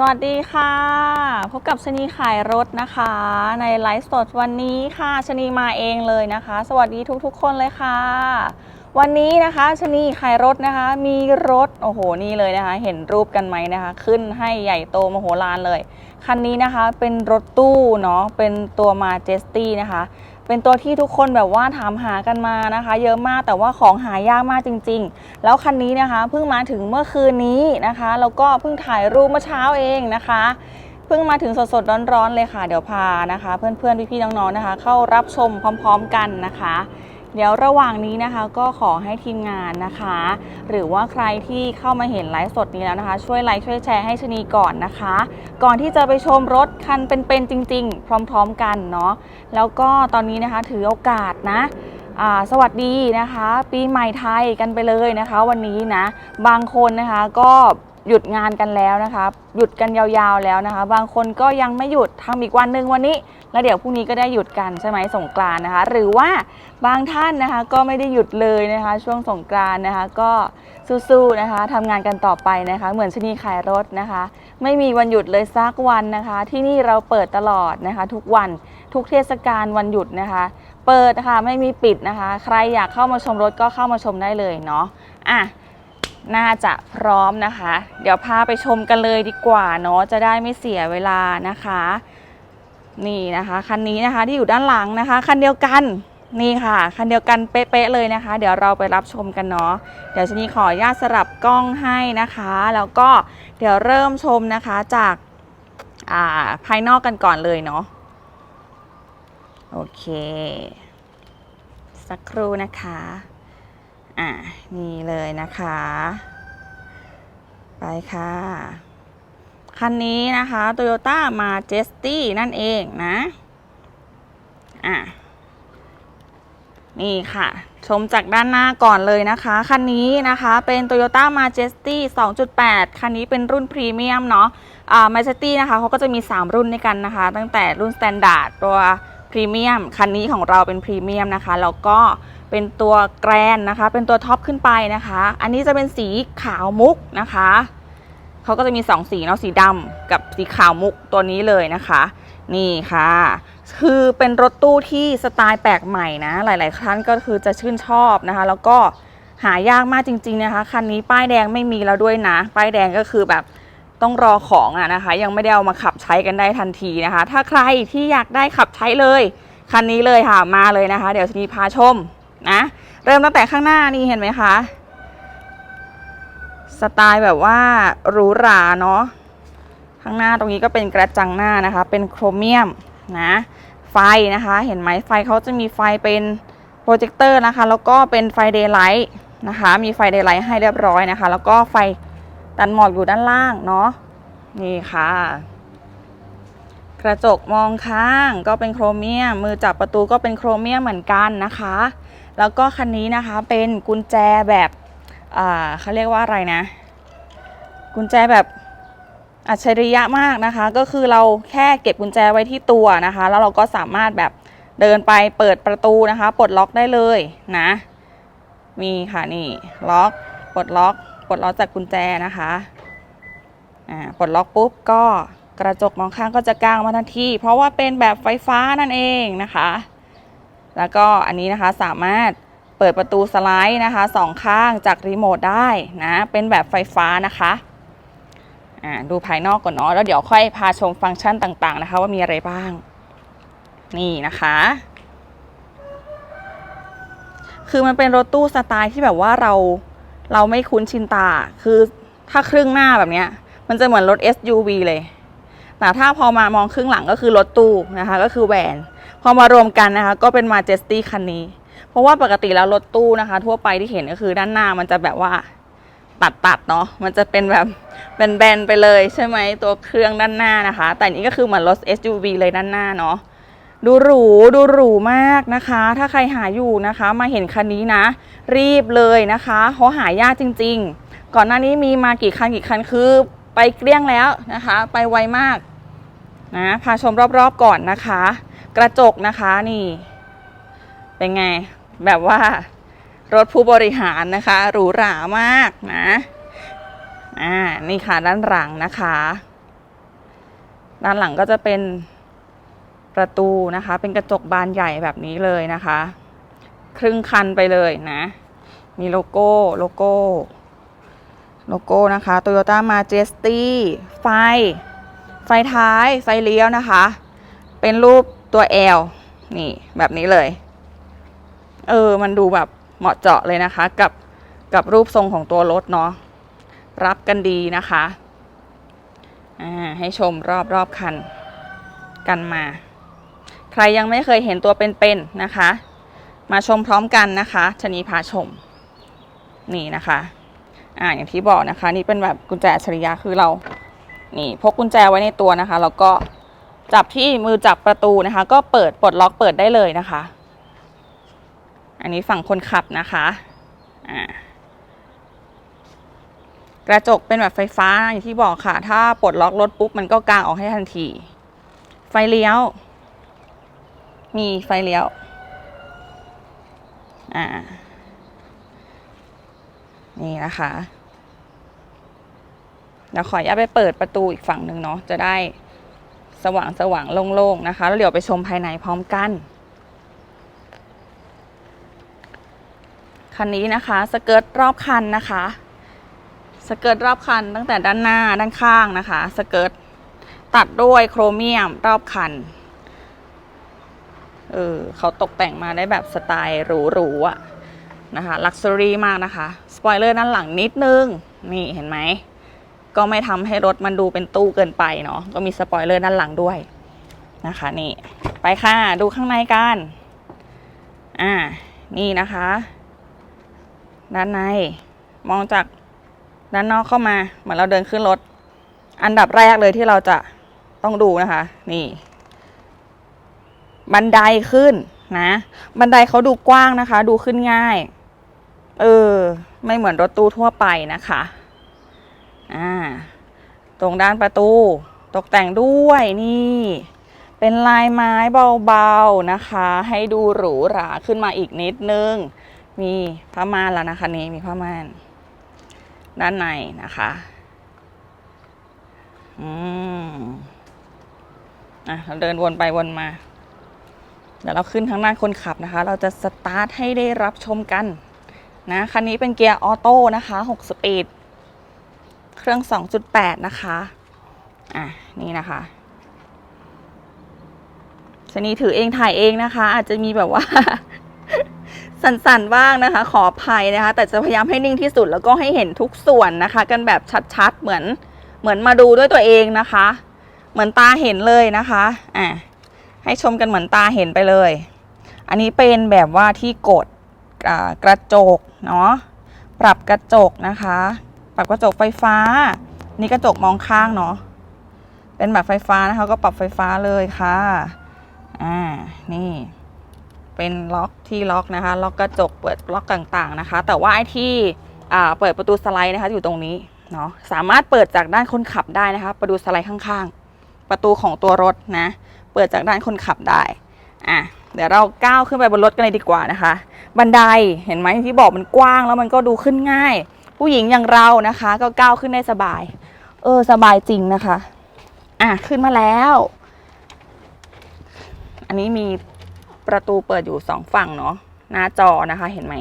สวัสดีค่ะ พบกับชนีขายรถนะคะ ในไลฟ์สดวันนี้ค่ะชนีมาเองเลยนะคะ สวัสดีทุกๆ คนเลยค่ะ วันนี้นะคะชนีขายรถนะคะ มีรถโอ้โหนี่เลยนะคะ เห็นรูปกันไหมนะคะ ขึ้นให้ใหญ่โตมโหฬารเลย คันนี้นะคะเป็นรถตู้เนาะเป็นตัวมาเจสตี้นะคะ เป็นตัวที่ทุกคนแบบว่าถามหากันมานะคะ เยอะมากแต่ว่าของหายากมากจริง ๆ แล้วคันนี้นะคะเพิ่งมาถึงเมื่อคืนนี้นะคะแล้วก็เพิ่งถ่ายรูปเมื่อเช้าเองนะคะเพิ่งมาถึงสดๆร้อนๆเลยค่ะ เดี๋ยวพานะคะ เพื่อนๆพี่ๆน้องๆนะคะ เข้ารับชมพร้อม ๆ กันนะคะ เดี๋ยวระหว่างนี้นะคะก็ขอให้ทีมงานนะคะ หรือว่าใครที่เข้ามาเห็นไลฟ์สดนี้แล้วนะคะ ช่วยไลค์ช่วยแชร์ให้ชนีก่อนนะคะ ก่อนที่จะไปชมรถคันเป็นๆจริง ๆ พร้อมๆกันเนาะแล้วก็ตอนนี้นะคะถือโอกาสนะสวัสดีนะคะ ปีใหม่ไทยกันไปเลยนะคะ วันนี้นะบางคนนะคะก็ หยุดงานกันแล้วนะคะหยุดกันยาวๆแล้วนะคะ บางคนก็ยังไม่หยุดทำอีกวันหนึ่งวันนี้ แล้วเดี๋ยวพรุ่งนี้ก็ได้หยุดกันใช่ไหมสงกรานนะคะ หรือว่าบางท่านนะคะก็ไม่ได้หยุดเลยนะคะ ช่วงสงกรานนะคะ ก็สู้ๆนะคะทำงานกันต่อไปนะคะ เหมือนชนีขายรถนะคะ ไม่มีวันหยุดเลยสักวันนะคะ ที่นี่เราเปิดตลอดนะคะ ทุกวันทุกเทศกาลวันหยุดนะคะ เปิดนะคะไม่มีปิดนะคะ ใครอยากเข้ามาชมรถก็เข้ามาชมได้เลยเนาะอะ น่าจะพร้อมนะคะ เดี๋ยวพาไปชมกันเลยดีกว่าเนาะจะได้ไม่เสียเวลานะคะ นี่นะคะคันนี้นะคะที่อยู่ด้านหลังนะคะคันเดียวกันนี่ค่ะคันเดียวกันเป๊ะๆเลยนะคะ เดี๋ยวเราไปรับชมกันเนาะเดี๋ยวชนีขออนุญาตสลับกล้องให้นะคะ แล้วก็เดี๋ยวเริ่มชมนะคะจากาภายนอกกันก่อนเลยเนาะโอเค สักครู่นะคะ อ่านี่เลยนะคะ ไปค่ะ คันนี้นะคะ Toyota Majesty นั่นเองนะ อะ นี่ค่ะ ชมจากด้านหน้าก่อนเลยนะคะ คันนี้นะคะเป็น Toyota Majesty 2.8 คันนี้เป็นรุ่นพรีเมียมเนาะ อ่า Majesty นะคะเขาก็จะมี 3 รุ่นด้วยกันนะคะ ตั้งแต่รุ่น Standard ตัว พรีเมียมคันนี้ของเราเป็นพรีเมียมนะคะแล้วก็เป็นตัวแกรนนะคะ เป็นตัวท็อปขึ้นไปนะคะ อันนี้จะเป็นสีขาวมุกนะคะเขาก็จะมี 2 สีเนาะสีดำกับสีขาวมุกตัวนี้เลยนะคะ นี่ค่ะ คือเป็นรถตู้ที่สไตล์แปลกใหม่นะ หลายๆครั้งก็คือจะชื่นชอบนะคะ แล้วก็หายากมากจริง ๆ นะคะ คันนี้ป้ายแดงไม่มีแล้วด้วยนะ ป้ายแดงก็คือแบบ ต้องรอของอะนะคะ ยังไม่ได้เอามาขับใช้กันได้ทันทีนะคะ ถ้าใครที่อยากได้ขับใช้เลยคันนี้เลยค่ะมาเลยนะคะ เดี๋ยวชนีพาชมนะเริ่มตั้งแต่ข้างหน้านี่เห็นไหมคะสไตล์แบบว่าหรูหราเนาะข้างหน้าตรงนี้ก็เป็นกระจังหน้านะคะ เป็นโครเมียมนะไฟนะคะ เห็นไหมไฟเขาจะมีไฟเป็นโปรเจคเตอร์นะคะ แล้วก็เป็นไฟเดย์ไลท์นะคะ มีไฟเดย์ไลท์ให้เรียบร้อยนะคะ แล้วก็ไฟ ตันหมอกอยู่ด้านล่างเนาะนี่ค่ะ กระจกมองข้างก็เป็นโครเมียม มือจับประตูก็เป็นโครเมียมเหมือนกันนะคะ แล้วก็คันนี้นะคะเป็นกุญแจแบบเขาเรียกว่าอะไรนะ กุญแจแบบอัจฉริยะมากนะคะ ก็คือเราแค่เก็บกุญแจไว้ที่ตัวนะคะ แล้วเราก็สามารถแบบเดินไปเปิดประตูนะคะ ปลดล็อกได้เลยนะ มีค่ะนี่ล็อก ปลดล็อก ปลดล็อกจากกุญแจนะคะอ่าปลดล็อกปุ๊บก็กระจกมองข้างก็จะกางมาทันที เพราะว่าเป็นแบบไฟฟ้านั่นเองนะคะ แล้วก็อันนี้นะคะสามารถเปิดประตูสไลด์นะคะสองข้างจากรีโมทได้นะเป็นแบบไฟฟ้านะคะอ่าดูภายนอกก่อนเนาะแล้วเดี๋ยวค่อยพาชมฟังก์ชันต่างๆนะคะ ว่ามีอะไรบ้าง นี่นะคะ คือมันเป็นรถตู้สไตล์ที่แบบว่าเรา เราไม่คุ้นชินตา คือถ้าครึ่งหน้าแบบเนี้ยมันจะเหมือนรถ SUV เลยแต่ถ้าพอมามองครึ่งหลังก็คือรถตู้นะคะ ก็คือแวน พอมารวมกันนะคะ ก็เป็นมาเจสตี้คันนี้ เพราะว่าปกติแล้วรถตู้นะคะ ทั่วไปที่เห็นก็คือด้านหน้ามันจะแบบว่าตัดตัดๆเนาะ มันจะเป็นแบบเป็นแบนๆไปเลยใช่ไหมตัวเครื่องด้านหน้านะคะ แต่อันนี้ก็คือเหมือนรถ SUV เลยด้านหน้าเนาะ ดูหรูดูหรูมากนะคะ ถ้าใครหาอยู่นะคะ มาเห็นคันนี้นะ รีบเลยนะคะเพราะหายากจริง ๆ ก่อนหน้านี้มีมากี่คันกี่คันคือไปเกลี้ยงแล้วนะคะ ไปไวมากนะพาชมรอบๆก่อนนะคะ กระจกนะคะนี่ เป็นไง แบบว่ารถผู้บริหารนะคะหรูหรามากนะอ่านี่ค่ะด้านหลังนะคะ ด้านหลังก็จะเป็น ประตูนะคะ เป็นกระจกบานใหญ่แบบนี้เลยนะคะ ครึ่งคันไปเลยนะ มีโลโก้โลโก้โลโก้นะคะ Toyota Majesty ไฟ ไฟท้าย ไฟเลี้ยวนะคะ เป็นรูปตัว L นี่แบบนี้เลย เออ มันดูแบบเหมาะเจาะเลยนะคะ กับกับรูปทรงของตัวรถเนาะ รับกันดีนะคะ อ่า ให้ชมรอบรอบคัน กันมา รยังไม่เคยเห็นตัวเป็นๆนะคะ มาชมพร้อมกันนะคะชนีพาชม นี่นะคะอ่าอย่างที่บอกนะคะ นี่เป็นแบบกุญแจอัจฉริยะคือเรา นี่พกกุญแจไว้ในตัวนะคะ แล้วก็จับที่มือจับประตูนะคะ ก็เปิดปลดล็อกเปิดได้เลยนะคะ อันนี้ฝั่งคนขับนะคะอ่ากระจกเป็นแบบไฟฟ้าอย่างที่บอกค่ะ ถ้าปลดล็อกรถปุ๊บมันก็กางออกให้ทันที ไฟเลี้ยว มีไฟเลี้ยว อ่า นี่นะคะ เดี๋ยวขออนุญาตไปเปิดประตูอีกฝั่งหนึ่งเนาะ จะได้สว่างสว่างโล่งๆนะคะ แล้วเดี๋ยวไปชมภายในพร้อมกันคันนี้นะคะ สเกิร์ตรอบคันนะคะ สเกิร์ตรอบคันตั้งแต่ด้านหน้าด้านข้างนะคะ สเกิร์ตตัดด้วยโครเมียมรอบคัน เออเขาตกแต่งมาได้แบบสไตล์หรูๆอะนะคะลักซ์รี่มากนะคะ สปอยเลอร์ด้านหลังนิดนึง นี่เห็นไหม ก็ไม่ทำให้รถมันดูเป็นตู้เกินไปเนาะก็มีสปอยเลอร์ด้านหลังด้วยนะคะ นี่ ไปค่ะ ดูข้างในกัน อ่า นี่นะคะ ด้านใน มองจากด้านนอกเข้ามา เหมือนเราเดินขึ้นรถ อันดับแรกเลยที่เราจะต้องดูนะคะ นี่ บันไดขึ้นนะ บันไดเขาดูกว้างนะคะ ดูขึ้นง่าย เออ ไม่เหมือนรถตู้ทั่วไปนะคะ อ่า ตรงด้านประตู ตกแต่งด้วยนี่ เป็นลายไม้เบาๆนะคะ ให้ดูหรูหราขึ้นมาอีกนิดนึง มีผ้าม่านแล้วนะคะนี้มีผ้าม่าน ด้านในนะคะ อืมอะเราเดินวนไปวนมา เดี๋ยวเราขึ้นทางด้านคนขับนะคะ เราจะสตาร์ทให้ได้รับชมกันนะคันนี้เป็นเกียร์ออโต้นะคะ6สปีดเครื่อง 2.8 นะคะอะนี่นะคะชนีถือเองถ่ายเองนะคะ อาจจะมีแบบว่า สั่นๆบ้างนะคะ ขออภัยนะคะ แต่จะพยายามให้นิ่งที่สุดแล้วก็ให้เห็นทุกส่วนนะคะ กันแบบชัดๆเหมือนเหมือนมาดูด้วยตัวเองนะคะ เหมือนตาเห็นเลยนะคะอะ ให้ชมกันเหมือนตาเห็นไปเลย อันนี้เป็นแบบว่าที่กดกระจกเนาะปรับกระจกนะคะ ปรับกระจกไฟฟ้า นี่กระจกมองข้างเนาะเป็นแบบไฟฟ้านะคะก็ปรับไฟฟ้าเลยค่ะอ่านี่เป็นล็อกที่ล็อกนะคะ ล็อกกระจกเปิดล็อกต่างๆนะคะ แต่ว่าไอ้ที่เปิดประตูสไลด์นะคะอยู่ตรงนี้เนาะสามารถเปิดจากด้านคนขับได้นะคะ ประตูสไลด์ข้างๆ ประตูของตัวรถนะ ปิดจากด้านคนขับได้อะเดี๋ยวเราก้าวขึ้นไปบนรถกันเลยดีกว่านะคะ บันไดเห็นไหมที่บอกมันกว้างแล้วมันก็ดูขึ้นง่าย ผู้หญิงอย่างเรานะคะ ก็ก้าวขึ้นได้สบาย เออสบายจริงนะคะอะขึ้นมาแล้ว อันนี้มีประตูเปิดอยู่สองฝั่งเนาะหน้าจอนะคะเห็นไหม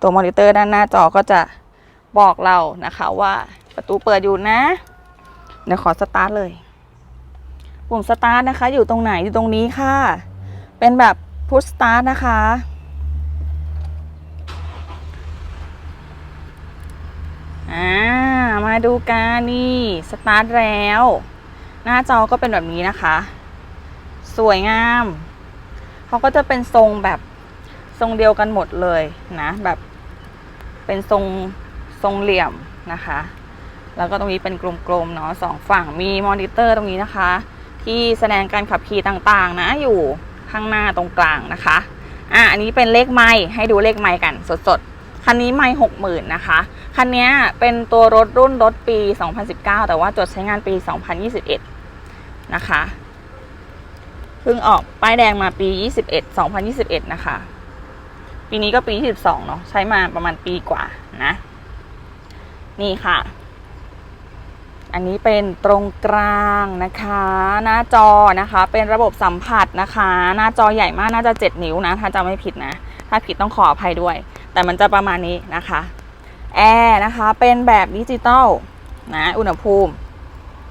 ตัวมอนิเตอร์ด้านหน้าจอก็จะบอกเรานะคะว่าประตูเปิดอยู่นะเดี๋ยวขอสตาร์ทเลย ปุ่มสตาร์ทนะคะ อยู่ตรงไหนอยู่ตรงนี้ค่ะ เป็นแบบพุชสตาร์ทนะคะ อ่า มาดูกันนี่สตาร์ทแล้ว หน้าจอก็เป็นแบบนี้นะคะ สวยงาม เขาก็จะเป็นทรงแบบทรงเดียวกันหมดเลยนะแบบเป็นทรงทรงเหลี่ยมนะคะ แล้วก็ตรงนี้เป็นกลมๆเนาะสองฝั่งมีมอนิเตอร์ตรงนี้นะคะ ที่แสดงการขับขี่ต่างๆ นะอยู่ข้างหน้าตรงกลางนะคะอะอันนี้เป็นเลขไม้ให้ดูเลขไม้กันสดๆ คันนี้ไม่หกหมื่นนะคะ คันนี้เป็นตัวรถรุ่นรถปี 2019 แต่ว่าจดใช้งานปี 2021 นะคะเพิ่งออกป้ายแดงมาปี 21 2021 นะคะ ปีนี้ก็ปี 22 เนาะใช้มาประมาณปีกว่านะ นี่ค่ะ อันนี้เป็นตรงกลางนะคะ หน้าจอนะคะ เป็นระบบสัมผัสนะคะ หน้าจอใหญ่มากน่าจะ 7 นิ้วนะ ถ้าจำไม่ผิดนะ ถ้าผิดต้องขออภัยด้วย แต่มันจะประมาณนี้นะคะแอร์นะคะเป็นแบบดิจิตอลนะอุณหภูมิ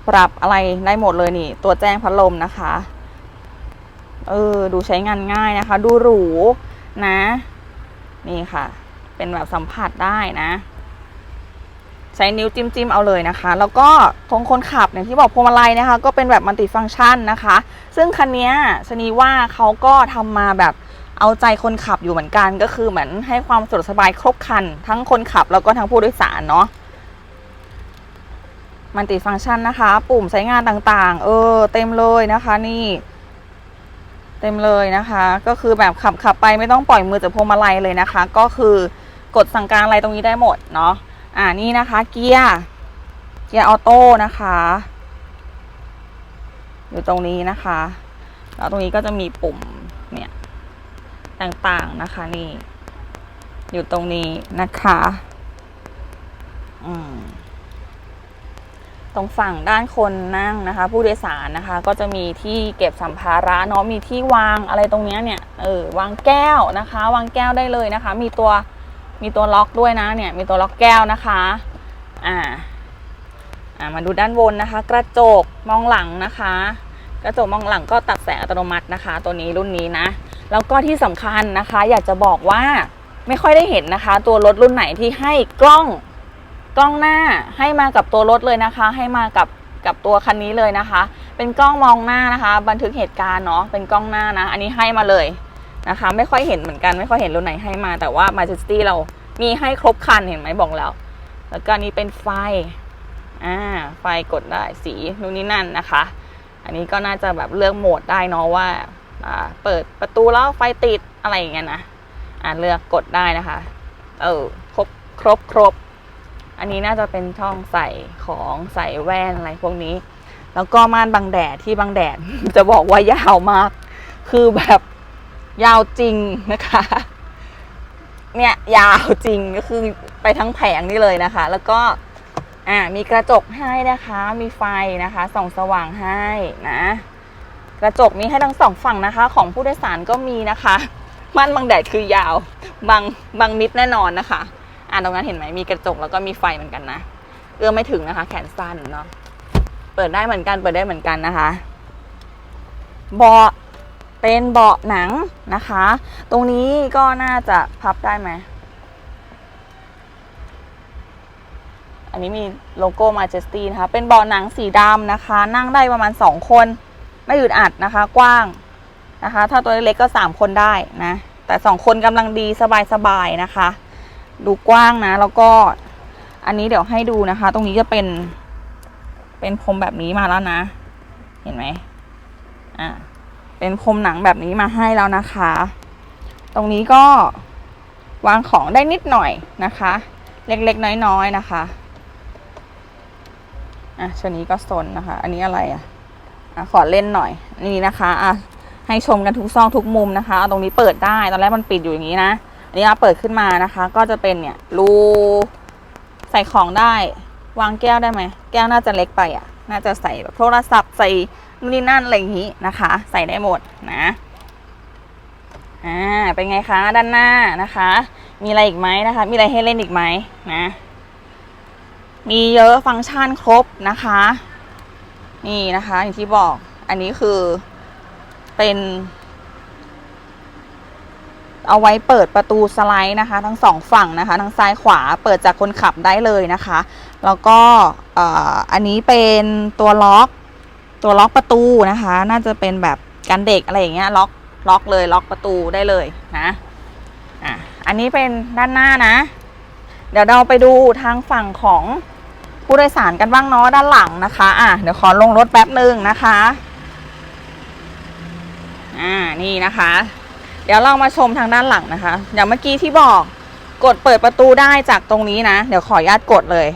ปรับอะไรได้หมดเลยนี่ ตัวแจ้งพัดลมนะคะเออดูใช้งานง่ายนะคะ ดูหรูนะ นี่ค่ะ เป็นแบบสัมผัสได้นะ ใช้นิ้วจิ้มจิ้มๆเอาเลยนะคะ แล้วก็ตรงคนขับเนี่ยที่บอกพวงมาลัยนะคะ ก็เป็นแบบมัลติฟังก์ชันนะคะ ซึ่งคันนี้ชนีว่าเขาก็ทำมาแบบเอาใจคนขับอยู่เหมือนกัน ก็คือเหมือนให้ความสะดวกสบายครบครัน ทั้งคนขับแล้วก็ทั้งผู้โดยสารเนาะมัลติฟังก์ชันนะคะ ปุ่มใช้งานต่างๆ เออ เต็มเลยนะคะนี่ เต็มเลยนะคะ ก็คือแบบขับขับไปไม่ต้องปล่อยมือจากพวงมาลัยเลยนะคะ ก็คือกดสั่งการอะไรตรงนี้ได้หมดเนาะ อ่านี่นะคะเกียร์เกียร์ออโต้นะคะ อยู่ตรงนี้นะคะแล้วตรงนี้ก็จะมีปุ่มเนี่ยต่างๆนะคะนี่ อยู่ตรงนี้นะคะอืมตรงฝั่งด้านคนนั่งนะคะ ผู้โดยสารนะคะ ก็จะมีที่เก็บสัมภาระเนาะมีที่วางอะไรตรงเนี้ยเนี่ยเออวางแก้วนะคะ วางแก้วได้เลยนะคะ มีตัว มีตัวล็อกด้วยนะเนี่ยมีตัวล็อกแก้วนะคะอ่าอ่ามาดูด้านบนนะคะ กระจกมองหลังนะคะ กระจกมองหลังก็ตัดแสงอัตโนมัตินะคะ ตัวนี้รุ่นนี้นะ แล้วก็ที่สำคัญนะคะ อยากจะบอกว่าไม่ค่อยได้เห็นนะคะ ตัวรถรุ่นไหนที่ให้กล้องกล้องหน้าให้มากับตัวรถเลยนะคะ ให้มากับกับตัวคันนี้เลยนะคะ เป็นกล้องมองหน้านะคะ บันทึกเหตุการณ์เนาะเป็นกล้องหน้านะ อันนี้ให้มาเลย นะคะ ไม่ค่อยเห็นเหมือนกันไม่ค่อยเห็นรุ่นไหนให้มา แต่ว่า Majesty เรามีให้ครบคันเห็นไหมบอกแล้ว แล้วก็อันนี้เป็นไฟอ่าไฟกดได้สีนู่นนี่นั่นนะคะ อันนี้ก็น่าจะแบบเลือกโหมดได้เนาะว่าอ่าเปิดประตูแล้วไฟติดอะไรอย่างเงี้ยนะอ่าเลือกกดได้นะคะ เออครบครบครบ อันนี้น่าจะเป็นช่องใส่ของใส่แว่นอะไรพวกนี้ แล้วก็ม่านบังแดดที่บังแดด จะบอกว่ายาวมาก คือแบบ ยาวจริงนะคะ เนี่ยยาวจริงก็คือไปทั้งแผงนี่เลยนะคะ แล้วก็อ่ามีกระจกให้นะคะ มีไฟนะคะส่องสว่างให้นะ กระจกมีให้ทั้งสองฝั่งนะคะ ของผู้โดยสารก็มีนะคะ ม่านบังแดดคือยาวบังบังมิดแน่นอนนะคะ อ่าตรงนั้นเห็นไหมมีกระจกแล้วก็มีไฟเหมือนกันนะเอื้อมไม่ถึงนะคะ แขนสั้นเนาะเปิดได้เหมือนกันเปิดได้เหมือนกันนะคะเบาะ เป็นเบาะหนังนะคะ ตรงนี้ก็น่าจะพับได้ไหม อันนี้มีโลโก้ Majesty นะคะ เป็นเบาะหนังสีดำนะคะ นั่งได้ประมาณ 2 คน ไม่อึดอัดนะคะ กว้างนะคะ ถ้าตัวเล็กๆก็ 3 คนได้นะ แต่ 2 คนกำลังดีสบายๆนะคะ ดูกว้างนะ แล้วก็อันนี้เดี๋ยวให้ดูนะคะ ตรงนี้จะเป็นเป็นพรมแบบนี้มาแล้วนะ เห็นไหมอ่า เป็นพรมหนังแบบนี้มาให้แล้วนะคะ ตรงนี้ก็วางของได้นิดหน่อยนะคะ เล็กๆน้อยๆนะคะอะชนี้ก็สนนะคะ อันนี้อะไรอะอะขอเล่นหน่อยนี่นะคะอะให้ชมกันทุกซองทุกมุมนะคะเอาตรงนี้เปิดได้ตอนแรกมันปิดอยู่อย่างนี้นะอันนี้เราเปิดขึ้นมานะคะ ก็จะเป็นเนี่ยรูใส่ของได้ วางแก้วได้ไหมแก้วน่าจะเล็กไปอะ น่าจะใส่แบบโทรศัพท์ใส่ นู่นนี่นั่นอะไรอย่างนี้นะคะ ใส่ได้หมดนะอ่าเป็นไงคะด้านหน้านะคะ มีอะไรอีกไหมนะคะ มีอะไรให้เล่นอีกไหมนะ มีเยอะฟังก์ชันครบนะคะ นี่นะคะอย่างที่บอกอันนี้คือเป็น เอาไว้เปิดประตูสไลด์นะคะ ทั้งสองฝั่งนะคะทั้งซ้ายขวาเปิดจากคนขับได้เลยนะคะ แล้วก็อันนี้เป็นตัวล็อก ตัวล็อกประตูนะคะ น่าจะเป็นแบบกันเด็กอะไรอย่างเงี้ยล็อกล็อกเลยล็อกประตูได้เลยนะอะอันนี้เป็นด้านหน้านะ เดี๋ยวเราไปดูทางฝั่งของผู้โดยสารกันบ้างเนาะด้านหลังนะคะอะเดี๋ยวขอลงรถแป๊บหนึ่งนะคะอ่านี่นะคะ เดี๋ยวเรามาชมทางด้านหลังนะคะอย่างเมื่อกี้ที่บอกกดเปิดประตูได้จากตรงนี้นะ เดี๋ยวขออนุญาตกดเลย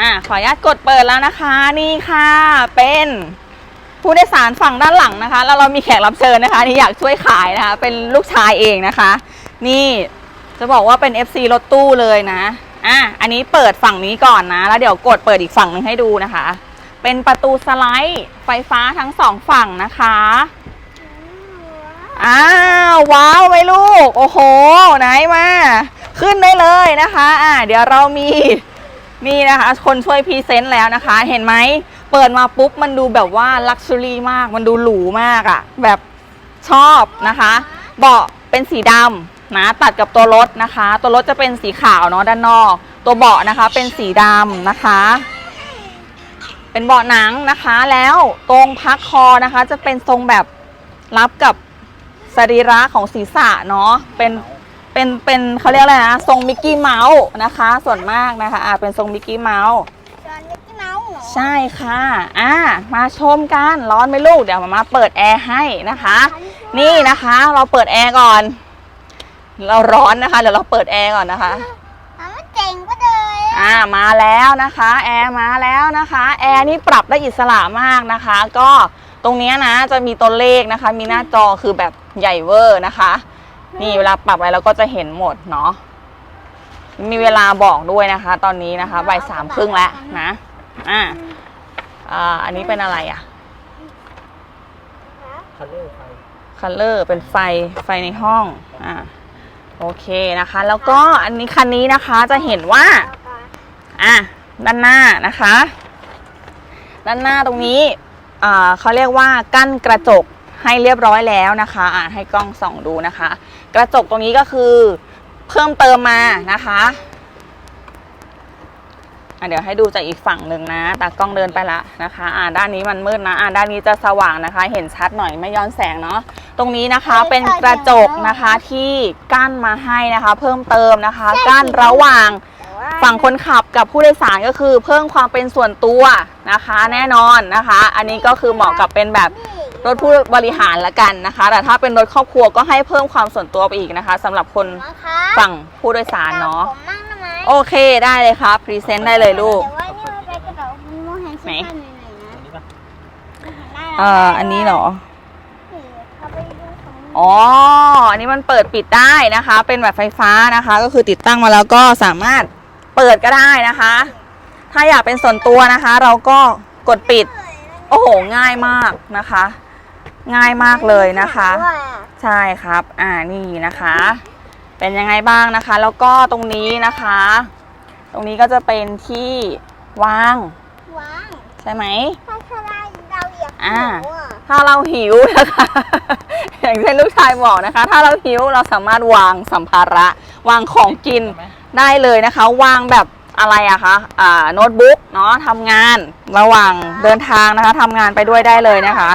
อ่าขออนุญาตกดเปิดแล้วนะคะนี่ค่ะ เป็นผู้โดยสารฝั่งด้านหลังนะคะ แล้วเรามีแขกรับเชิญนะคะที่อยากช่วยขายนะคะ เป็นลูกชายเองนะคะ นี่จะบอกว่าเป็น FC รถตู้เลยนะอะอันนี้เปิดฝั่งนี้ก่อนนะ แล้วเดี๋ยวกดเปิดอีกฝั่งหนึ่งให้ดูนะคะ เป็นประตูสไลด์ไฟฟ้าทั้งสองฝั่งนะคะอ้าวว้าวไหมลูก โอ้โห ไหนมา ขึ้นได้เลยนะคะ อ่าเดี๋ยวเรามี นี่นะคะ คนช่วยพรีเซนต์แล้วนะคะ เห็นไหม เปิดมาปุ๊บ มันดูแบบว่าลักชัวรี่มาก มันดูหรูมากอะ่ะ แบบชอบนะคะ เบาะเป็นสีดำนะ ตัดกับตัวรถนะคะ ตัวรถจะเป็นสีขาวเนาะด้านนอก ตัวเบาะนะคะเป็นสีดำนะคะ เป็นเบาะหนังนะคะ แล้วตรงพักคอนะคะ จะเป็นทรงแบบรับกับสรีระของศีรษะเนาะ เป็น เป็นเป็นเขาเรียกอะไรนะทรงมิกกี้เมาส์นะคะ ส่วนมากนะคะอ่าเป็นทรงมิกกี้เมาส์จอนมิกกี้เมาส์เหรอใช่ค่ะอ่ามาชมกันร้อนไหมลูกเดี๋ยวมามาเปิดแอร์ให้นะคะ นี่นะคะเราเปิดแอร์ก่อน เราร้อนนะคะเดี๋ยวเราเปิดแอร์ก่อนนะคะทำให้เจ๋งก็เลยอ่ามาแล้วนะคะแอร์มาแล้วนะคะแอร์นี่ปรับได้อิสระมากนะคะ ก็ตรงเนี้ยนะจะมีตัวเลขนะคะ มีหน้าจอคือแบบใหญ่เวอร์นะคะ นี่เวลาปรับอะไรเราก็จะเห็นหมดเนาะมีเวลาบอกด้วยนะคะ ตอนนี้นะคะบ่ายสามครึ่งแล้วนะอ่าอ่าอันนี้เป็นอะไรอะคัลเลอร์ไฟคัลเลอร์เป็นไฟไฟในห้องอ่าโอเคนะคะ แล้วก็อันนี้คันนี้นะคะจะเห็นว่าอะด้านหน้านะคะ ด้านหน้าตรงนี้อ่าเขาเรียกว่ากั้นกระจกให้เรียบร้อยแล้วนะคะอ่าให้กล้องส่องดูนะคะ กระจกตรงนี้ก็คือเพิ่มเติมมานะคะอะเดี๋ยวให้ดูจากอีกฝั่งหนึ่งนะ ตากล้องเดินไปละนะคะอ่าด้านนี้มันมืดนะอ่าด้านนี้จะสว่างนะคะ เห็นชัดหน่อยไม่ย้อนแสงเนาะ ตรงนี้นะคะเป็นกระจกนะคะที่กั้นมาให้นะคะ เพิ่มเติมนะคะกั้นระหว่างฝั่งคนขับกับผู้โดยสารก็คือ เพิ่มความเป็นส่วนตัวนะคะ แน่นอนนะคะ อันนี้ก็คือเหมาะกับเป็นแบบ รถผู้บริหารละกันนะคะ แต่ถ้าเป็นรถครอบครัวก็ให้เพิ่มความส่วนตัวไปอีกนะคะสำหรับคนนะคะฝั่งผู้โดยสารเนาะผมมั่งได้ไหมโอเคได้เลยครับพรีเซนต์ได้เลยลูกแต่ว่านี่มันเป็นกระดาษมันมองเห็นไหนสีฟ้าหน่อยๆนะอันนี้ปะเอ่ออันนี้เหรอเขาไปดูของอ๋อ อันนี้มันเปิดปิดได้นะคะ เป็นแบบไฟฟ้านะคะ ก็คือติดตั้งมาแล้วก็สามารถเปิดก็ได้นะคะ ถ้าอยากเป็นส่วนตัวนะคะ เราก็กดปิด โอ้โห ง่ายมากนะคะ ง่ายมากเลยนะคะด้วยอะใช่ครับ อ่านี่นะคะ เป็นยังไงบ้างนะคะ แล้วก็ตรงนี้นะคะ ตรงนี้ก็จะเป็นที่วางว้างใช่ไหมถ้าถ้าได้เราอยากอ่าหิวอะถ้าเราหิวนะคะ อย่างเช่นลูกชายบอกนะคะ ถ้าเราหิวเราสามารถวางสัมภาระ วางของกินใช่ไหมได้เลยนะคะ วางแบบอะไรอะคะอ่าโน้ตบุ๊กเนาะทำงานระหว่างเดินทางนะคะทำงานไปด้วยได้เลยนะคะ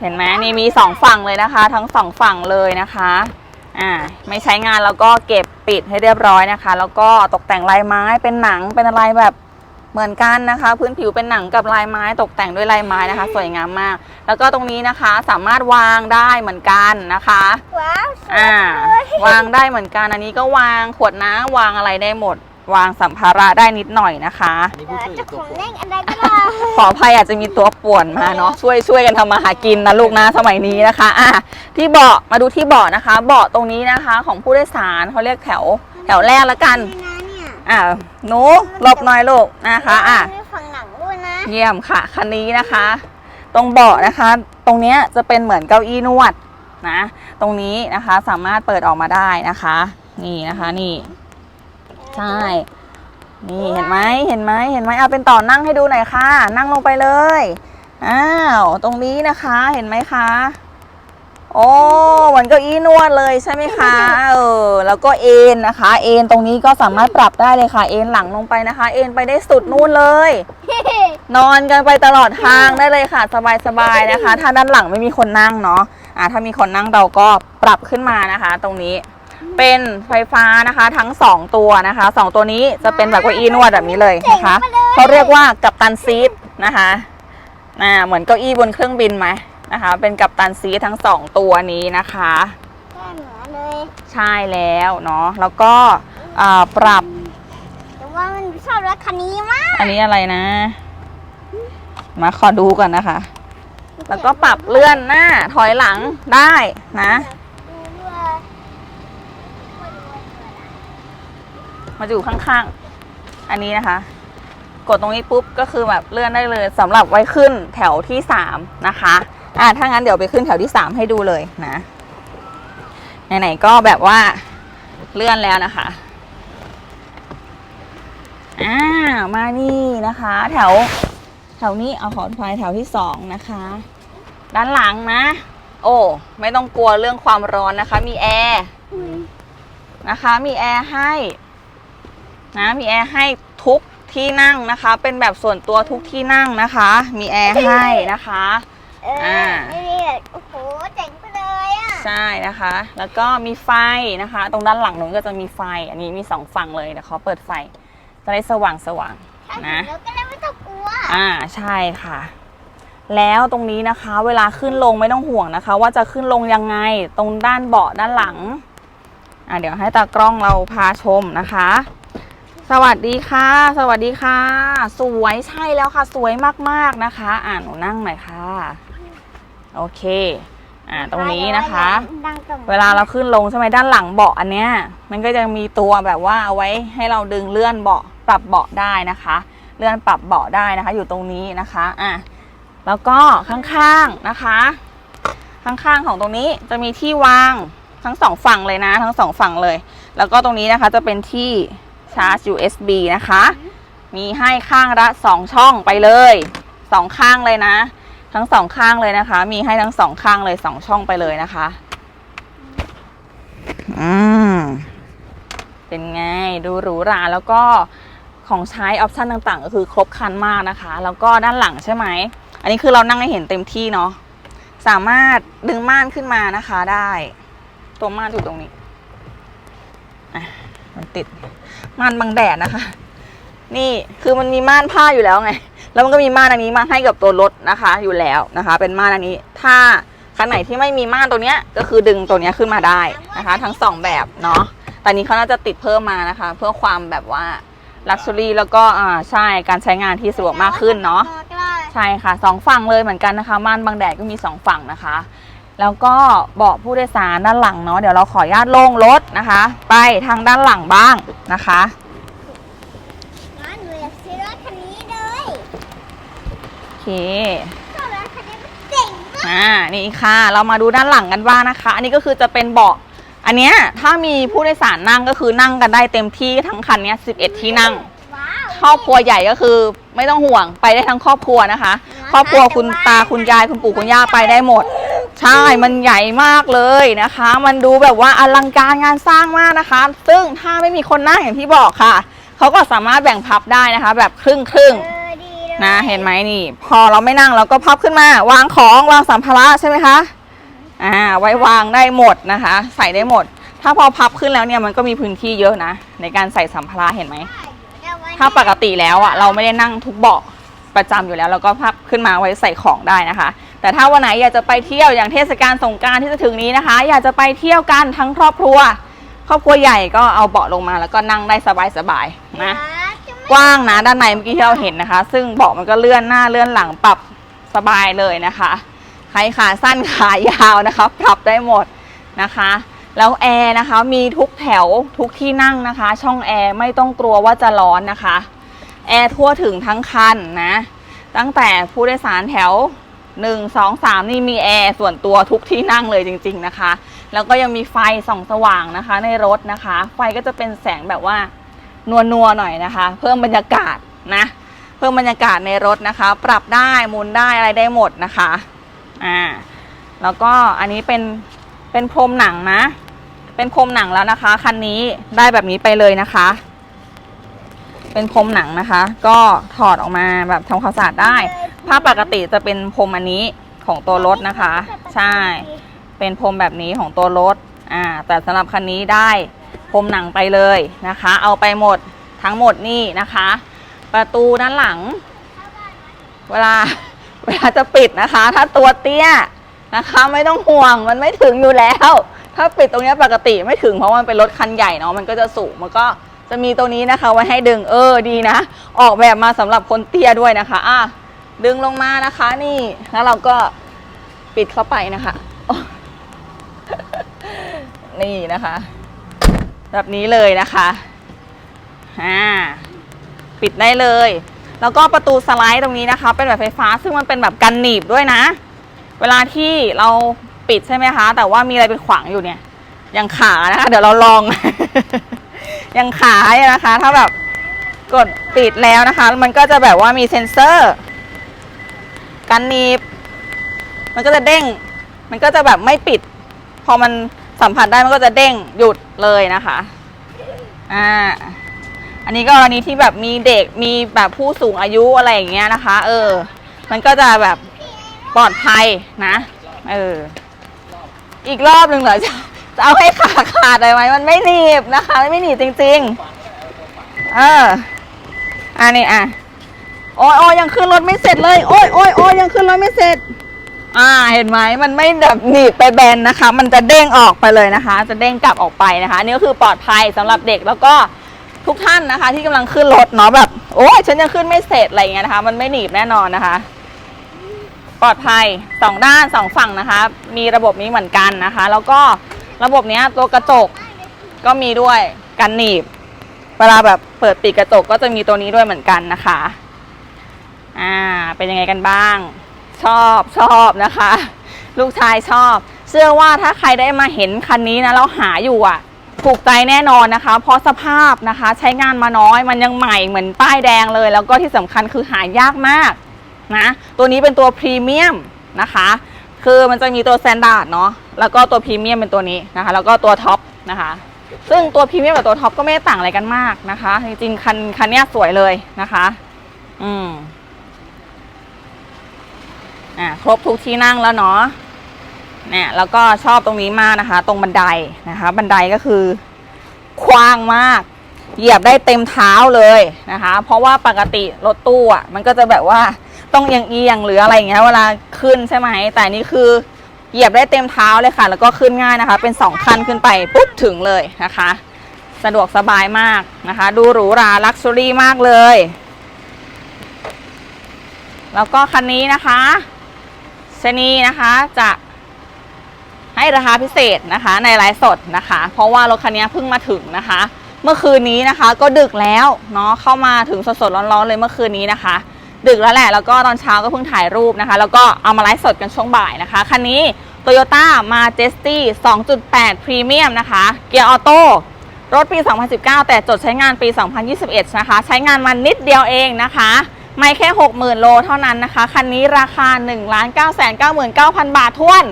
เห็นไหมนี่มีสองฝั่งเลยนะคะ ทั้งสองฝั่งเลยนะคะอ่าไม่ใช้งานแล้วก็เก็บปิดให้เรียบร้อยนะคะ แล้วก็ตกแต่งลายไม้เป็นหนังเป็นอะไรแบบเหมือนกันนะคะ พื้นผิวเป็นหนังกับลายไม้ตกแต่งด้วยลายไม้นะคะ สวยงามมาก แล้วก็ตรงนี้นะคะสามารถวางได้เหมือนกันนะคะว้าวสวยอ่าเลยวางได้เหมือนกันอันนี้ก็วางขวดน้ำวางอะไรได้หมด วางสัมภาระได้นิดหน่อยนะคะ อันนี้ผู้ช่วยจะตัขวองโปรเล่นอะไรก็ได้ขออภัยอาจจะมีตัวป่วนมาเนาะช่วยช่วยกันทำมาหากินนะลูกนะสมัยนี้นะคะอะที่เบาะมาดูที่เบาะนะคะ เบาะตรงนี้นะคะ ของผู้โดยสารเขาเรียกแถวแถวแรกแล้วกันนะเนี่ยอะหนูหลบหน่อยลูกนะคะอะ มีฝั่งหนังด้วยนะเยี่ยมค่ะคันนี้นะคะ ตรงเบาะนะคะ ตรงเนี้ยจะเป็นเหมือนเก้าอี้นวดนะ ตรงนี้นะคะสามารถเปิดออกมาได้นะคะ นี่นะคะนี่ ใช่ นี่เห็นไหมเห็นไหมเห็นไหมเอาเป็นต่อนั่งให้ดูหน่อยค่ะ นั่งลงไปเลยอ้าวตรงนี้นะคะเห็นไหมคะโอ้เหมือนเก้าอี้นวดเลยใช่ไหมคะ เออ แล้วก็เอ็นนะคะ เอ็นตรงนี้ก็สามารถปรับได้เลยค่ะ เอ็นหลังลงไปนะคะ เอ็นไปได้สุดนู่นเลย นอนกันไปตลอดทางได้เลยค่ะ สบายๆนะคะ ถ้าด้านหลังไม่มีคนนั่งเนาะ อ่าถ้ามีคนนั่งเราก็ปรับขึ้นมานะคะ ตรงนี้ เป็นไฟฟ้านะคะทั้ง 2 ตัวนะคะ 2 ตัวนี้จะเป็นแบบเก้าอี้นวดแบบนี้เลยนะคะเขาเรียกว่ากัปตันซีทนะคะอ่าเหมือนเก้าอี้บนเครื่องบินไหมนะคะ เป็นกัปตันซีททั้ง 2 ตัวนี้นะคะแค่เหมือนเลยใช่แล้วเนาะแล้วก็อ่าปรับแต่ว่ามันชอบรถคันนี้มากอันนี้อะไรนะ มาขอดูก่อนนะคะ แล้วก็ปรับเลื่อนหน้าถอยหลังได้นะ ดูด้วย มาอยู่ข้างๆ อันนี้นะคะ กดตรงนี้ปุ๊บก็คือแบบเลื่อนได้เลยสำหรับไว้ขึ้นแถวที่สามนะคะอ่าถ้างั้นเดี๋ยวไปขึ้นแถวที่สามให้ดูเลยนะไหนๆก็แบบว่าเลื่อนแล้วนะคะอ่ามานี่นะคะ แถวแถวนี้เอาขออภัยแถวที่สองนะคะ ด้านหลังนะ โอ้ไม่ต้องกลัวเรื่องความร้อนนะคะ มีแอร์นะคะ มีแอร์ให้ นะมีแอร์ให้ทุกที่นั่งนะคะ เป็นแบบส่วนตัวทุกที่นั่งนะคะ มีแอร์ให้นะคะเอออ่านี่โอ้โหเจ๋งไปเลยอะใช่นะคะ แล้วก็มีไฟนะคะ ตรงด้านหลังนู้นก็จะมีไฟ อันนี้มีสองฝั่งเลยเดี๋ยวเขาเปิดไฟจะได้สว่างสว่างๆถ้านะเห็นแล้วก็เลยไม่ต้องกลัวอ่าใช่ค่ะ แล้วตรงนี้นะคะ เวลาขึ้นลงไม่ต้องห่วงนะคะ ว่าจะขึ้นลงยังไงตรงด้านเบาะด้านหลังอ่าเดี๋ยวให้ตากล้องเราพาชมนะคะ สวัสดีค่ะ สวัสดีค่ะ สวยใช่แล้วค่ะ สวยมากๆนะคะ อ่าหนูนั่งหน่อยค่ะ โอเค อ่าตรงนี้นะคะดังตรงเวลาเราขึ้นลงใช่ไหมด้านหลังเบาะอันเนี้ย มันก็จะมีตัวแบบว่าเอาไว้ให้เราดึงเลื่อนเบาะปรับเบาะได้นะคะ เลื่อนปรับเบาะได้นะคะ อยู่ตรงนี้นะคะ อะแล้วก็ข้างๆนะคะ ข้างๆของตรงนี้จะมีที่วางทั้งสองฝั่งเลยนะ ทั้งสองฝั่งเลย แล้วก็ตรงนี้นะคะจะเป็นที่ ชาร์จ USB นะคะ มีให้ข้างละสองช่องไปเลยสองข้างเลยนะ ทั้งสองข้างเลยนะคะ มีให้ทั้งสองข้างเลยสองช่องไปเลยนะคะอืมเป็นไงดูหรูหราแล้วก็ของใช้ออปชันต่างๆ ก็คือครบครันมากนะคะ แล้วก็ด้านหลังใช่ไหม อันนี้คือเรานั่งให้เห็นเต็มที่เนาะสามารถดึงม่านขึ้นมานะคะได้ ตัวม่านอยู่ตรงนี้อะมันติด ม่านบังแดดนะคะ นี่คือมันมีม่านผ้าอยู่แล้วไง แล้วมันก็มีม่านอันนี้มาให้กับตัวรถนะคะ อยู่แล้วนะคะ เป็นม่านอันนี้ ถ้าคันไหนที่ไม่มีม่านตัวเนี้ยก็คือดึงตัวเนี้ยขึ้นมาได้นะคะ ทั้งสองแบบเนาะแต่นี้เขาน่าจะติดเพิ่มมานะคะ เพื่อความแบบว่าลักชัวรี่แล้วก็อ่าใช่การใช้งานที่สะดวกมากขึ้นเนาะใช่ค่ะสองฝั่งเลยเหมือนกันนะคะม่านบังแดดก็มีสองฝั่งนะคะ แล้วก็เบาะผู้โดยสารด้านหลังเนาะเดี๋ยวเราขออนุญาตลงรถนะคะ ไปทางด้านหลังบ้างนะคะงั้นหนูอยากซื้อรถคันนี้เลยโอเคก็รถคันนี้มันเจ๋งมากอ่านี่ค่ะ เรามาดูด้านหลังกันบ้างนะคะ อันนี้ก็คือจะเป็นเบาะอันเนี้ยถ้ามีผู้โดยสารนั่งก็คือนั่งกันได้เต็มที่ทั้งคันเนี้ย11 ที่นั่ง ว้าวครอบครัวใหญ่ก็คือไม่ต้องห่วงไปได้ทั้งครอบครัวนะคะ ครอบครัวคุณตาคุณยายคุณปู่คุณย่าไปได้หมด ใช่มันใหญ่มากเลยนะคะ มันดูแบบว่าอลังการงานสร้างมากนะคะ ซึ่งถ้าไม่มีคนนั่งอย่างที่บอกค่ะ เขาก็สามารถแบ่งพับได้นะคะ แบบครึ่งครึ่งเออดีเลยๆนะเห็นไหมนี่ พอเราไม่นั่งเราก็พับขึ้นมา วางของวางสัมภาระใช่ไหมคะอ่าไว้วางได้หมดนะคะ ใส่ได้หมด ถ้าพอพับขึ้นแล้วเนี่ยมันก็มีพื้นที่เยอะนะ ในการใส่สัมภาระเห็นไหมเดี๋ยววันนี้ถ้าปกติแล้วอะเราไม่ได้นั่งทุกเบาะ ประจำอยู่แล้วเราก็พับขึ้นมาไว้ใส่ของได้นะคะ แต่ถ้าวันไหนอยากจะไปเที่ยวอย่างเทศกาลสงการที่จะถึงนี้นะคะ อยากจะไปเที่ยวกันทั้งครอบครัว ครอบครัวใหญ่ก็เอาเบาะลงมาแล้วก็นั่งได้สบายๆนะะกว้างนะด้านในเมื่อกี้ที่เราเห็นนะคะ ซึ่งเบาะมันก็เลื่อนหน้าเลื่อนหลังปรับสบายเลยนะคะใครขาสั้นขายาวนะคะ ปรับได้หมดนะคะ แล้วแอร์นะคะมีทุกแถวทุกที่นั่งนะคะ ช่องแอร์ไม่ต้องกลัวว่าจะร้อนนะคะ แอร์ทั่วถึงทั้งคันนะ ตั้งแต่ผู้โดยสารแถว 1 2 3 นี่มีแอร์ส่วนตัวทุกที่นั่งเลยจริง ๆนะคะ แล้วก็ยังมีไฟส่องสว่างนะคะ ในรถนะคะ ไฟก็จะเป็นแสงแบบว่า นัวนัวๆหน่อยนะคะ เพิ่มบรรยากาศนะ เพิ่มบรรยากาศในรถนะคะ ปรับได้มุนได้อะไรได้หมดนะคะอ่าแล้วก็อันนี้เป็นเป็นพรมหนังนะ เป็นพรมหนังแล้วนะคะ คันนี้ได้แบบนี้ไปเลยนะคะ เป็นพรมหนังนะคะ ก็ถอดออกมาแบบทำความสะอาดได้ ผ้าปกติจะเป็นพรมอันนี้ของตัวรถนะคะ ใช่ เป็นพรมแบบนี้ของตัวรถ อ่า แต่สำหรับคันนี้ได้พรมหนังไปเลยนะคะ เอาไปหมดทั้งหมดนี่นะคะ ประตูด้านหลัง เวลาเวลาจะปิดนะคะ ถ้าตัวเตี้ยนะคะ ไม่ต้องห่วงมันไม่ถึงอยู่แล้ว ถ้าปิดตรงนี้ปกติไม่ถึงเพราะมันเป็นรถคันใหญ่เนาะมันก็จะสูงมันก็ จะมีตัวนี้นะคะไว้ให้ดึงเออดีนะ ออกแบบมาสำหรับคนเตี้ยด้วยนะคะอะดึงลงมานะคะนี่แล้วเราก็ปิดเข้าไปนะคะนี่นะคะ แบบนี้เลยนะคะอ่าปิดได้เลย แล้วก็ประตูสไลด์ตรงนี้นะคะ เป็นแบบไฟฟ้าซึ่งมันเป็นแบบกันหนีบด้วยนะ เวลาที่เราปิดใช่ไหมคะ แต่ว่ามีอะไรไปขวางอยู่เนี่ยอย่างขานะคะ เดี๋ยวเราลอง ย่างขายนะคะ ถ้าแบบกดปิดแล้วนะคะ มันก็จะแบบว่ามีเซ็นเซอร์ กันหนีบ มันก็จะเด้ง มันก็จะแบบไม่ปิด พอมันสัมผัสได้มันก็จะเด้งหยุดเลยนะคะ อ่า อันนี้ก็กรณีที่แบบมีเด็กมีแบบผู้สูงอายุอะไรอย่างเงี้ยนะคะ เออ มันก็จะแบบปลอดภัยนะ เออ อีกรอบหนึ่งเหรอจ๊ะ จะเอาให้ขาขาดเลยไหมมันไม่หนีบนะคะมันไม่หนีบจริง ๆ เอออันนี้อะโอ้ยโอ้ยยังขึ้นรถไม่เสร็จเลย โอ้ยโอ้ยโอ้ยยังขึ้นรถไม่เสร็จ อ่า เห็นไหมมันไม่แบบหนีบไปแบนนะคะ มันจะเด้งออกไปเลยนะคะ จะเด้งกลับออกไปนะคะนี่ก็คือปลอดภัยสำหรับเด็กแล้วก็ทุกท่านนะคะ ที่กำลังขึ้นรถเนาะแบบ โอ้ยฉันยังขึ้นไม่เสร็จอะไรอย่างเงี้ยนะคะ มันไม่หนีบแน่นอนนะคะ ปลอดภัยสองด้านสองฝั่งนะคะ มีระบบนี้เหมือนกันนะคะ แล้วก็ ระบบเนี้ยตัวกระจกก็มีด้วยกันหนีบ เวลาแบบเปิดปิดกระจกก็จะมีตัวนี้ด้วยเหมือนกันนะคะ อ่า เป็นยังไงกันบ้าง ชอบชอบนะคะ ลูกชายชอบ เชื่อว่าถ้าใครได้มาเห็นคันนี้นะแล้วหาอยู่อะถูกใจแน่นอนนะคะ เพราะสภาพนะคะใช้งานมาน้อยมันยังใหม่เหมือนป้ายแดงเลย แล้วก็ที่สำคัญคือหายากมากนะ ตัวนี้เป็นตัวพรีเมียมนะคะ คือมันจะมีตัวสแตนดาร์ดเนาะแล้วก็ตัวพรีเมียมเป็นตัวนี้นะคะ แล้วก็ตัวท็อปนะคะ ซึ่งตัวพรีเมียมกับตัวท็อปก็ไม่ได้ต่างอะไรกันมากนะคะ จริงๆคันคันเนี้ยสวยเลยนะคะ อืมอ่าครบทุกที่นั่งแล้วเนาะเนี่ยแล้วก็ชอบตรงนี้มากนะคะ ตรงบันไดนะคะ บันไดก็คือกว้างมาก เหยียบได้เต็มเท้าเลยนะคะ เพราะว่าปกติรถตู้อะมันก็จะแบบว่า ต้องเอียงเอียงๆหรืออะไรอย่างเงี้ยเวลาขึ้นใช่ไหมแต่นี่คือเหยียบได้เต็มเท้าเลยค่ะ แล้วก็ขึ้นง่ายนะคะ เป็นสองขั้นขึ้นไปปุ๊บถึงเลยนะคะ สะดวกสบายมากนะคะ ดูหรูหราลักชัวรี่มากเลย แล้วก็คันนี้นะคะชนีนะคะจะให้ราคาพิเศษนะคะในไลฟ์สดนะคะ เพราะว่ารถคันนี้เพิ่งมาถึงนะคะ เมื่อคืนนี้นะคะก็ดึกแล้วเนาะเข้ามาถึงสดๆร้อนๆเลยเมื่อคืนนี้นะคะ ดึกแล้วแหละ แล้วก็ตอนเช้าก็เพิ่งถ่ายรูปนะคะ แล้วก็เอามาไลฟ์สดกันช่วงบ่ายนะคะ คันนี้ Toyota Majesty 2.8 Premium นะคะ เกียร์ออโต้รถปี 2019 แต่จดใช้งานปี 2021 นะคะ ใช้งานมานิดเดียวเองนะคะ ไม่แค่ 60,000 โลเท่านั้นนะคะ คันนี้ราคา 1 9 9 9 9 0 0 บาทท้วน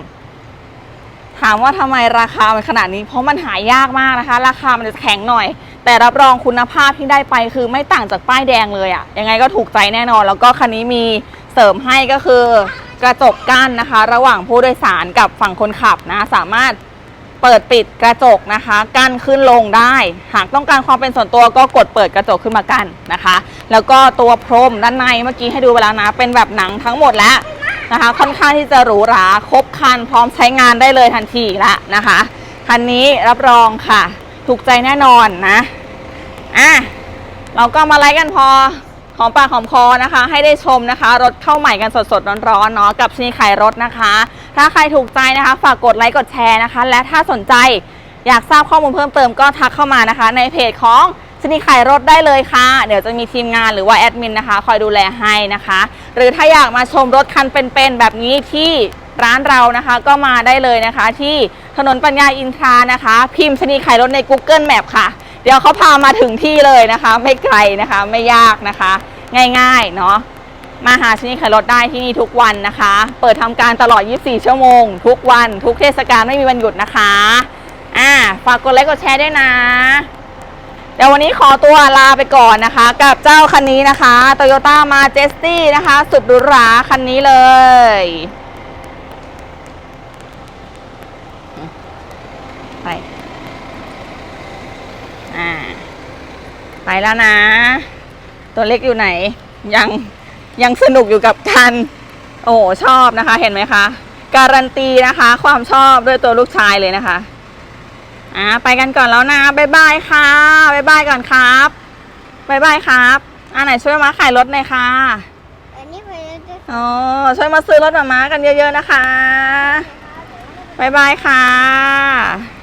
ถามว่าทำไมราคามันขนาดนี้ เพราะมันหายากมากนะคะ ราคามันจะแข็งหน่อย แต่รับรองคุณภาพที่ได้ไปคือไม่ต่างจากป้ายแดงเลยอะยังไงก็ถูกใจแน่นอน แล้วก็คันนี้มีเสริมให้ก็คือกระจกกั้นนะคะ ระหว่างผู้โดยสารกับฝั่งคนขับนะ สามารถเปิดปิดกระจกนะคะ กั้นขึ้นลงได้ หากต้องการความเป็นส่วนตัวก็กดเปิดกระจกขึ้นมากั้นนะคะ แล้วก็ตัวพรมด้านในเมื่อกี้ให้ดูไปแล้วนะ เป็นแบบหนังทั้งหมดแล้วนะคะ ค่อนข้างที่จะหรูหราครบครันพร้อมใช้งานได้เลยทันทีละนะคะคันนี้รับรองค่ะ ถูกใจแน่นอนนะอะเราก็มาไลฟ์กันพอของปากหอมคอนะคะ ให้ได้ชมนะคะ รถเข้าใหม่กันสดๆร้อนๆเนาะกับชนีขายรถนะคะ ถ้าใครถูกใจนะคะ ฝากกดไลค์กดแชร์นะคะ และถ้าสนใจอยากทราบข้อมูลเพิ่มเติมก็ทักเข้ามานะคะ ในเพจของ ชนีขายรถได้เลยค่ะ เดี๋ยวจะมีทีมงานหรือว่าแอดมินนะคะ คอยดูแลให้นะคะ หรือถ้าอยากมาชมรถคันเป็นๆแบบนี้ที่ร้านเรานะคะก็มาได้เลยนะคะ ที่ถนนปัญญาอินทรานะคะ พิมพ์ชนีขายรถใน Google Map ค่ะ เดี๋ยวเขาพามาถึงที่เลยนะคะ ไม่ไกลนะคะไม่ยากนะคะ ง่ายๆเนาะมาหาชนิดขายรถได้ที่นี่ทุกวันนะคะ เปิดทำการตลอด 24 ชั่วโมง ทุกวัน ทุกเทศกาลไม่มีวันหยุดนะคะ อ่า ฝากกดไลค์กดแชร์ด้วยนะ เดี๋ยววันนี้ขอตัวลาไปก่อนนะคะ กับเจ้าคันนี้นะคะ Toyota Majesty นะคะ สุดหรูหราคันนี้เลย ไป อ่า ไปแล้วนะ ตัวเล็กอยู่ไหน ยังยังสนุกอยู่กับการโอ้ชอบนะคะ เห็นไหมคะ การันตีนะคะ ความชอบด้วยตัวลูกชายเลยนะคะ อ่าไปกันก่อนแล้วนะบ๊ายบายค่ะบ๊ายบายก่อนครับบ๊ายบายครับอ่าไหนช่วยมาขายรถหน่อยค่ะอันนี้เป็นจะอ๋อช่วยมาซื้อรถหมาม้ากันเยอะๆนะคะบ๊ายบายค่ะ